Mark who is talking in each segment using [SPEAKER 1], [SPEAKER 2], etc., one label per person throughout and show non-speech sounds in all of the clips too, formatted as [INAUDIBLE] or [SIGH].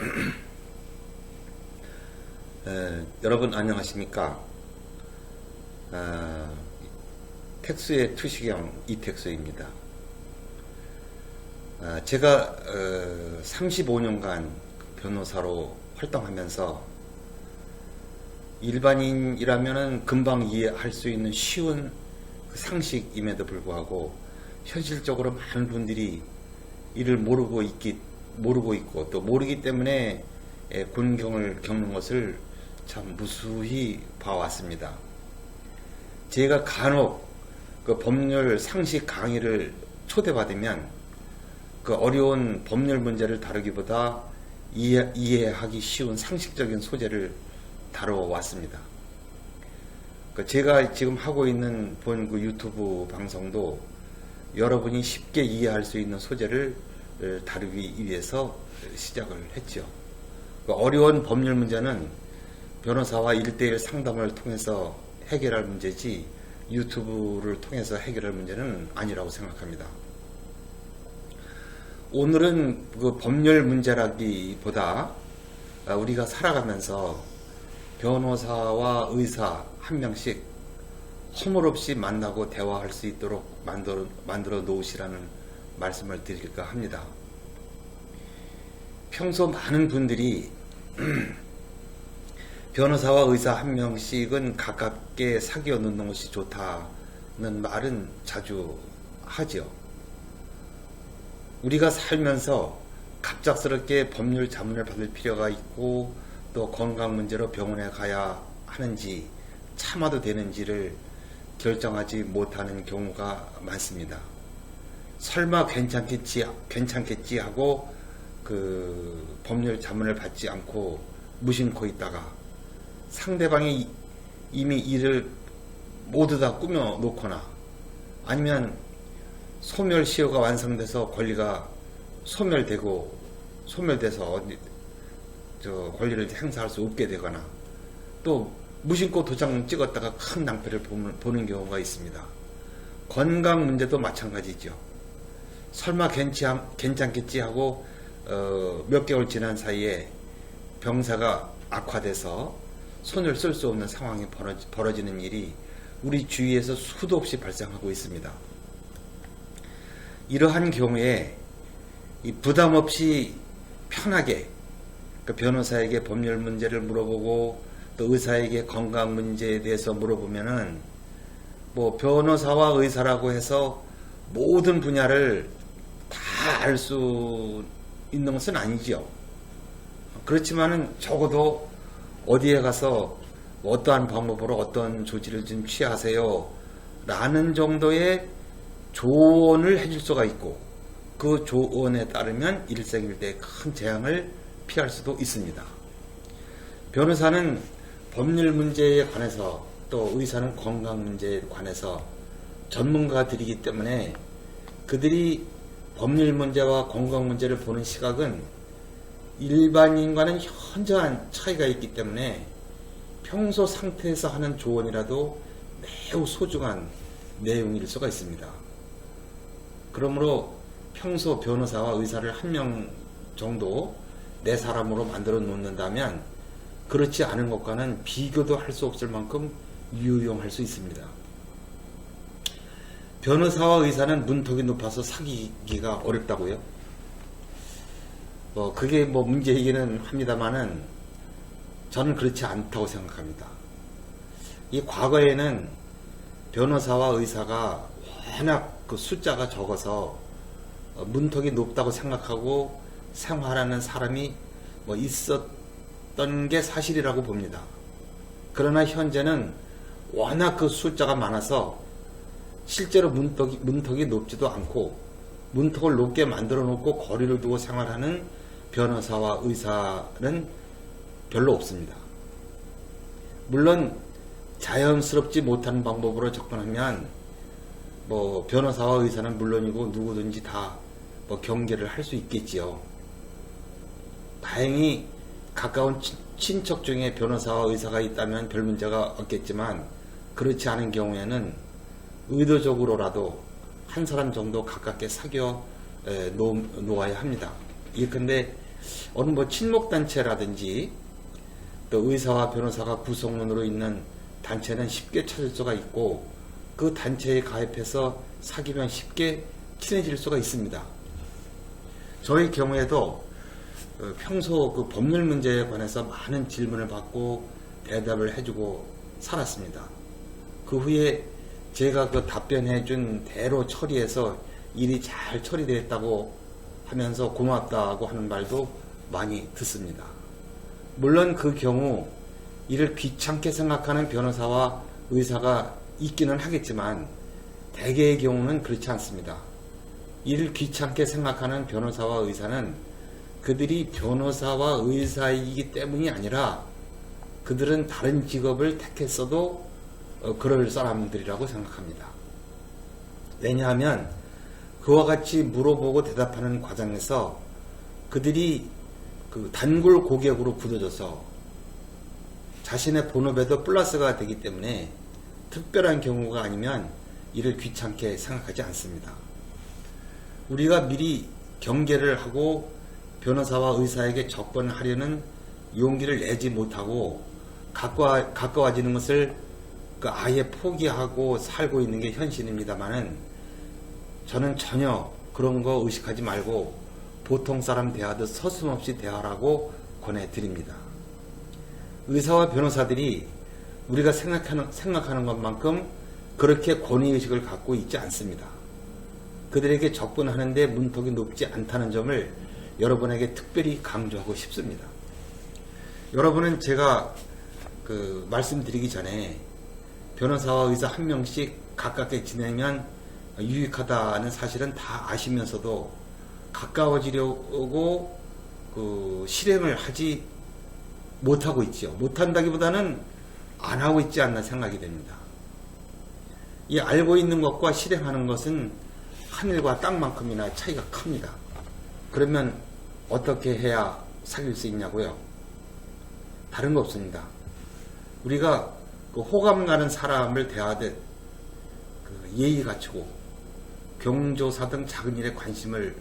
[SPEAKER 1] [CLEARS THROAT] 에, 여러분 안녕하십니까? 아, 택수의 투시경 이택수입니다. 아, 제가 35년간 변호사로 활동하면서 일반인이라면 금방 이해할 수 있는 쉬운 그 상식임에도 불구하고 현실적으로 많은 분들이 이를 모르고 있기 모르고 있고 또 모르기 때문에 에, 곤경을 겪는 것을 참 무수히 봐왔습니다. 제가 간혹 그 법률 상식 강의를 초대받으면 그 어려운 법률 문제를 다루기보다 이해, 이해 하기 쉬운 상식적인 소재를 다뤄왔습니다. 그 제가 지금 하고 있는 본 그 유튜브 방송도 여러분이 쉽게 이해할 수 있는 소재를 어, 다루기 위해서 시작을 했죠. 그 어려운 법률 문제는 변호사와 일대일 상담을 통해서 해결할 문제지 유튜브를 통해서 해결할 문제는 아니라고 생각합니다. 오늘은 그 법률 문제라기보다 아, 우리가 살아가면서 변호사와 의사 한 명씩 허물 없이 만나고 대화할 수 있도록 만들어, 만들어 놓으시라는 말씀을 드릴까 합니다. 평소 많은 분들이 [CLEARS THROAT] 변호사와 의사 한 명씩은 가깝게 사귀어 놓는 것이 좋다는 말은 자주 하죠. 우리가 살면서 갑작스럽게 법률 자문을 받을 필요가 있고 또 건강 문제로 병원에 가야 하는지 참아도 되는지를 결정하지 못하는 경우가 많습니다. 설마 괜찮겠지, 괜찮겠지 하고 그 법률 자문을 받지 않고 무심코 있다가 상대방이 이미 이를 모두 다 꾸며 놓거나 아니면 소멸 시효가 완성돼서 권리가 소멸되고 소멸돼서 저 권리를 행사할 수 없게 되거나 또 무심코 도장 찍었다가 큰 낭패를 보는 경우가 있습니다. 건강 문제도 마찬가지죠. 설마 괜찮, 괜찮겠지 하고 어, 몇 개월 지난 사이에 병사가 악화돼서 손을 쓸 수 없는 상황이 벌어지, 벌어지는 일이 우리 주위에서 수도 없이 발생하고 있습니다. 이러한 경우에 이 부담 없이 편하게 그 변호사에게 법률 문제를 물어보고 또 의사에게 건강 문제에 대해서 물어보면은 뭐 변호사와 의사라고 해서 모든 분야를 다 알 수 있는 것은 아니죠. 그렇지만은 적어도 어디에 가서 어떠한 방법으로 어떤 조치를 좀 취하세요. 라는 정도의 조언을 해줄 수가 있고 그 조언에 따르면 일생일대 큰 재앙을 피할 수도 있습니다. 변호사는 법률 문제에 관해서 또 의사는 건강 문제에 관해서 전문가들이기 때문에 그들이 법률 문제와 건강 문제를 보는 시각은 일반인과는 현저한 차이가 있기 때문에 평소 상태에서 하는 조언이라도 매우 소중한 내용일 수가 있습니다. 그러므로 평소 변호사와 의사를 한 명 정도 내 사람으로 만들어 놓는다면 그렇지 않은 것과는 비교도 할 수 없을 만큼 유용할 수 있습니다. 변호사와 의사는 문턱이 높아서 사귀기가 어렵다고요? 뭐 그게 뭐 문제이기는 합니다만은 저는 그렇지 않다고 생각합니다. 이 과거에는 변호사와 의사가 워낙 그 숫자가 적어서 어, 문턱이 높다고 생각하고 생활하는 사람이 뭐 있었던 게 사실이라고 봅니다. 그러나 현재는 워낙 그 숫자가 많아서 실제로 문턱이, 문턱이 높지도 않고 문턱을 높게 만들어 놓고 거리를 두고 생활하는 변호사와 의사는 별로 없습니다. 물론 자연스럽지 못한 방법으로 접근하면 뭐 변호사와 의사는 물론이고 누구든지 다 뭐 경계를 할 수 있겠지요. 다행히 가까운 친- 친척 중에 변호사와 의사가 있다면 별 문제가 없겠지만 그렇지 않은 경우에는 의도적으로라도 한 사람 정도 가깝게 사귀어 놓아야 합니다. 예컨대 어느 뭐 친목단체라든지 또 의사와 변호사가 구성원으로 있는 단체는 쉽게 찾을 수가 있고 그 단체에 가입해서 사귀면 쉽게 친해질 수가 있습니다. 저희 경우에도 어, 평소 그 법률 문제에 관해서 많은 질문을 받고 대답을 해주고 살았습니다. 그 후에 제가 그 답변해 준 대로 처리해서 일이 잘 처리됐다고 하면서 고맙다고 하는 말도 많이 듣습니다. 물론 그 경우 이를 귀찮게 생각하는 변호사와 의사가 있기는 하겠지만 대개의 경우는 그렇지 않습니다. 이를 귀찮게 생각하는 변호사와 의사는 그들이 변호사와 의사이기 때문이 아니라 그들은 다른 직업을 택했어도 어, 그럴 사람들이라고 생각합니다. 왜냐하면 그와 같이 물어보고 대답하는 과정에서 그들이 그 단골 고객으로 굳어져서 자신의 본업에도 플러스가 되기 때문에 특별한 경우가 아니면 이를 귀찮게 생각하지 않습니다. 우리가 미리 경계를 하고 변호사와 의사에게 접근하려는 용기를 내지 못하고 가까워, 가까워지는 것을 그 아예 포기하고 살고 있는 게 현실입니다만은 저는 전혀 그런 거 의식하지 말고 보통 사람 대하듯 서슴없이 대하라고 권해드립니다. 의사와 변호사들이 우리가 생각하는, 생각하는 것만큼 그렇게 권위의식을 갖고 있지 않습니다. 그들에게 접근하는데 문턱이 높지 않다는 점을 여러분에게 특별히 강조하고 싶습니다. 여러분은 제가 그 말씀드리기 전에 변호사와 의사 한 명씩 가깝게 지내면 유익하다는 사실은 다 아시면서도 가까워지려고 그 실행을 하지 못하고 있죠. 못한다기보다는 안 하고 있지 않나 생각이 됩니다. 이 알고 있는 것과 실행하는 것은 하늘과 땅만큼이나 차이가 큽니다. 그러면 어떻게 해야 사귈 수 있냐고요? 다른 거 없습니다. 우리가 그 호감 가는 사람을 대하듯 그 예의 갖추고 경조사 등 작은 일에 관심을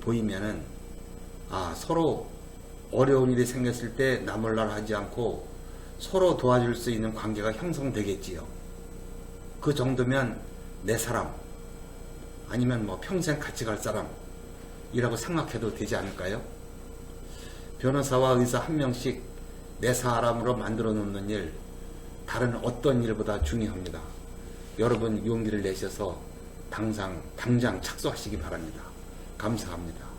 [SPEAKER 1] 보이면은 아 서로 어려운 일이 생겼을 때 나몰라라 하지 않고 서로 도와줄 수 있는 관계가 형성되겠지요. 그 정도면 내 사람 아니면 뭐 평생 같이 갈 사람이라고 생각해도 되지 않을까요? 변호사와 의사 한 명씩 내 사람으로 만들어 놓는 일 다른 어떤 일보다 중요합니다. 여러분 용기를 내셔서 당장 당장 착수하시기 바랍니다. 감사합니다.